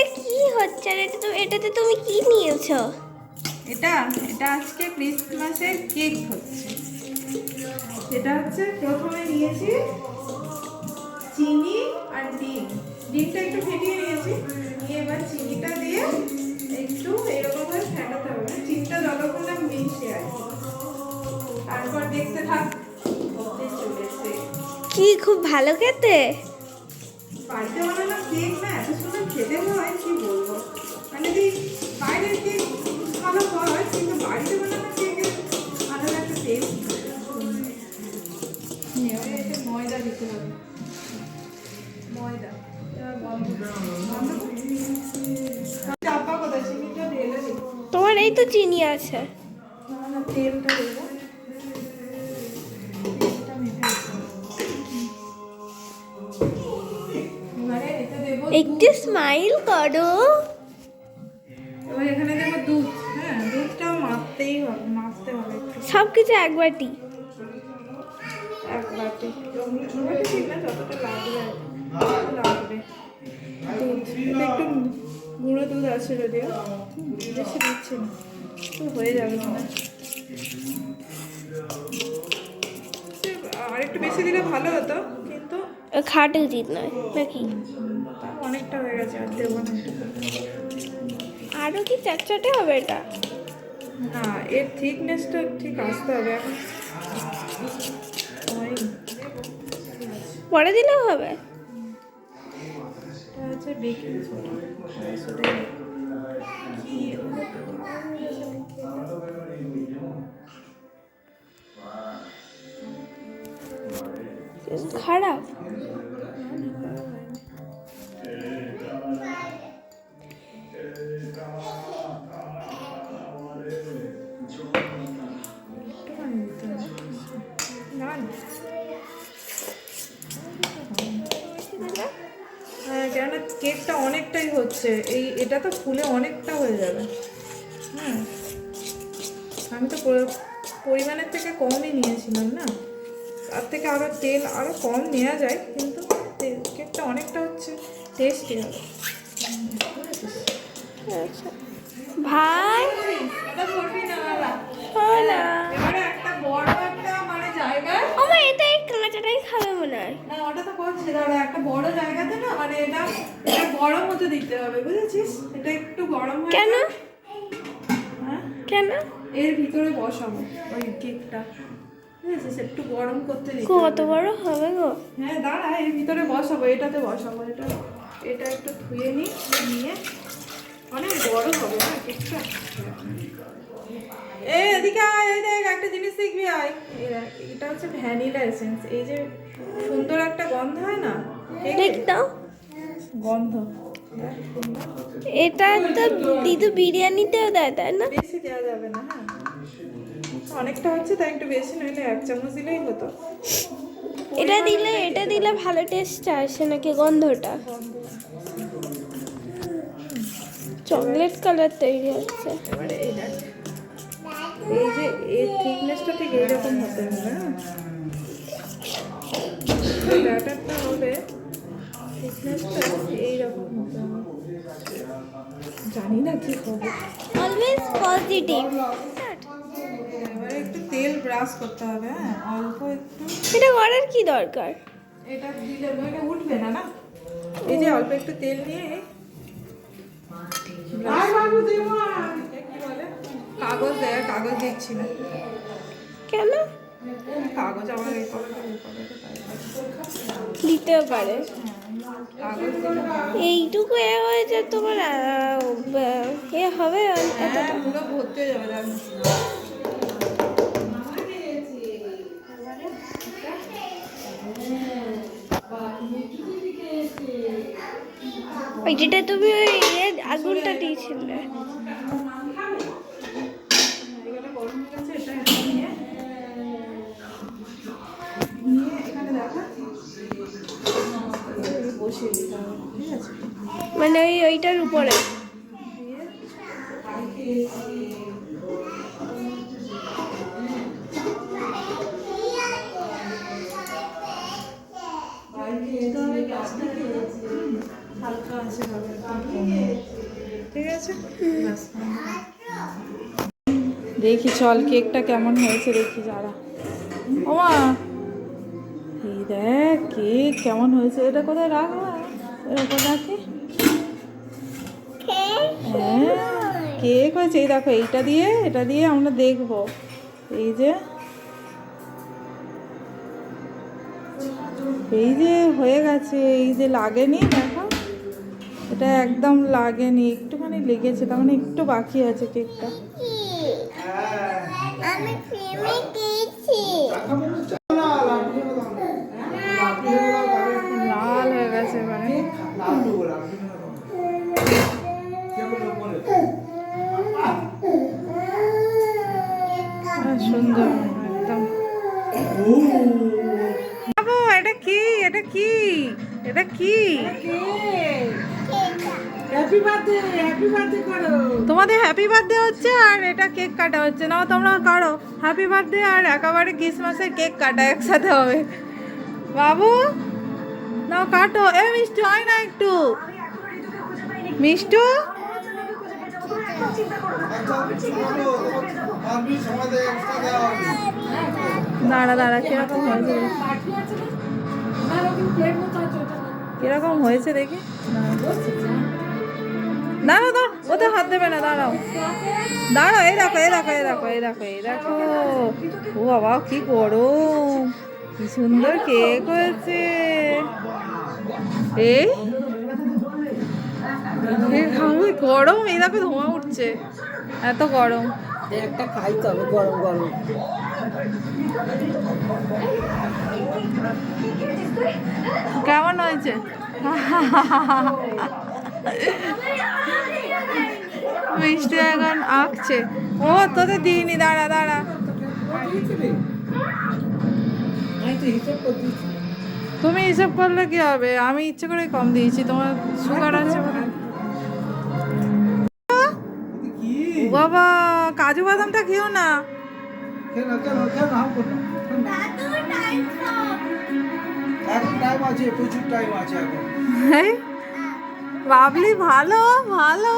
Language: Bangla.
এটা কি হচ্ছে? আর এটা তো এটাতে তুমি কি নিয়েছো? এটা এটা আজকে ক্রিসমাসের কেক হচ্ছে। এটা হচ্ছে প্রথমে নিয়েছি চিনি আর ডিম। ডিমটা একটু ফেটিয়ে নিয়েছি। নিয়ে এবার চিনিটা দিয়ে একটু এরকম ভাবে ফেটাতে হবে। মানে চিনিটা যতক্ষণ না মিশে আছে তারপর দেখতে থাক কি খুব ভালো খেতে? বাড়িতে বানানো কেক না এত সুন্দর খেতে হয় কি বলব? মানে যদি বাইরের কেক ভালো হয় কিন্তু বাড়িতে বানানো কেকের আলাদা একটা টেস্ট এবারে এতে ময়দা দিতে হবে। তোমার এই তো চিনি আছে। না না তেলটা দেবো। একটু স্মাইল করো। এবার এখানে দেবো দুধ হ্যাঁ দুধটাও মাপতেই হবে মাপতে হবে সব কিছু এক বাটি। এক বাটি। ঠিক না যতটা লাগবে লাগবে। দুধ একটু গুঁড়ো দুধ আছে যদিও বেশি দিচ্ছি না তো হয়ে যাবে মনে হয়। সে আর একটু বেশি দিলে ভালো হতো কিন্তু খাট উচিত নয় নাকি? অনেকটা হয়ে গেছে আর দেবো না। আরও কি চটচটে হবে এটা? না এর থিকনেসটা ঠিক আসতে হবে এখন। পরে দিলেও হবে? হচ্ছে বেকিং সোডা সোডা কি খারাপ? কেকটা অনেকটাই হচ্ছে এই এটা তো ফুলে অনেকটা হয়ে যাবে। হ্যাঁ আমি তো পরিমাণের থেকে কমই নিয়েছিলাম না। তার থেকে আরও তেল আরও কম নেওয়া যায় কিন্তু কেকটা অনেকটা হচ্ছে টেস্টি হবে। ভাই এটা করবি না বাবা হয় না এবারে একটা বড় একটা মানে জায়গায় আমার এটা এই কাঁচাটাই খাবে মনে হয় না তো দাঁড়া একটা বড় জায়গাতে না মানে এটা এটা গরম হতে দিতে হবে বুঝেছিস? এটা একটু গরম হয়ে কেন? হ্যাঁ? কেন? এর ভিতরে বসাবো ওই কেকটা। একটু গরম করতে দিতে কত বড় হবে গো। হ্যাঁ দাঁড়া এর ভিতরে বসাবো এটাতে বসাবো এটা এটা একটু ধুয়ে নিয়ে। অনেক বড় হবে না কেকটা? এই এদিকে আয় দেখ একটা জিনিস দেখবি আয়। এটা হচ্ছে ভ্যানিলা এসেন্স এই যে সুন্দর একটা গন্ধ হয় না? দেখ দাও। গন্ধ। এটা তো দিদু বিরিয়ানিতেও দেয় তাই না? বেশি দেওয়া যাবে না হ্যাঁ। অনেকটা হচ্ছে তাই একটু বেশি নইলে এক চামচ দিলেই হতো। এটা দিলে এটা দিলে ভালো টেস্ট আসে নাকি গন্ধটা? চকলেট কালার তৈরি হচ্ছে। এই এই যে এর থিকনেসটা ঠিক এইরকম হতে হবে হ্যাঁ ব্যাটারটা হবে থিকনেসটা এইরকম হতে হবে জানি না কি হবে অলওয়েজ পজিটিভ এবারে একটু তেল ব্রাশ করতে হবে হ্যাঁ অল্প একটু এটা করার কি দরকার? এটা দিলে এটা উঠবে না না এই যে অল্প একটু তেল নিয়ে brush- কি বলে? কাগজ দেয় কাগজ দিচ্ছি না। কেন? কাগজ করে করে। দিতেও পারে। এইটুকু এ হয়েছে তোমার এ হবে হ্যাঁ পুরো ভর্তি হয়ে যাবে ওই যেটা তুমি ওই ইয়ে আগুনটা দিয়েছিলে। মানে ওই ওইটার উপরে। ঠিক আছে? দেখি চল কেকটা কেমন হয়েছে দেখি যারা। ওমা! দেখ কেক কেমন হয়েছে? এটা কোথায়? রাখবা এটা কোথায় রাখি? হ্যাঁ কেক হয়েছে এই দেখো এইটা দিয়ে এটা দিয়ে আমরা দেখব। এই যে এই যে হয়ে গেছে এই যে লাগেনি দেখো। এটা একদম লাগেনি একটুখানি লেগেছে তার মানে একটু বাকি আছে কেকটা। আমি প্রেমে দিয়েছি লাল হয়ে গেছে মানে সুন্দর একদম বাবু এটা কি এটা কি এটা কি? করো। তোমাদের হ্যাপি বার্থডে হচ্ছে আর এটা কেক কাটা হচ্ছে। নাও তোমরা কাটো হ্যাপি বার্থডে আর একেবারে ক্রিসমাসের কেক কাটা একসাথে হবে। বাবু নাও কাটো। এ মিষ্টি হয় না একটু। মিষ্টু? দাঁড়া দাঁড়া কীরকম। কীরকম হয়েছে দেখি? দাঁড়াও দাঁড়াও, ওতে হাত দেবে না, দাঁড়াও। দাঁড়াও, এই দেখো এই দেখো এই দেখো এই দেখো এই দেখো। ও বাবা, কি গরম। কি সুন্দর কেক হয়েছে। এই? গরম, এই দেখো ধোঁয়া উঠছে। এত গরম। একটা খাইতে হবে, গরম গরম। কেমন হয়েছে? মিষ্টি এখন আঁকছে। ও, তোদের দিইনি, দাঁড়া দাঁড়া। তুমি হিসাব করলে কি হবে? আমি ইচ্ছে করে কম দিয়েছি, তোমার সুগার আছে বাবা, কাজু বাদামটা খেও না। কেন কেন কেন হাম করো এখন টাইম আছে প্রচুর টাইম আছে এখন। বাবলি ভালো ভালো।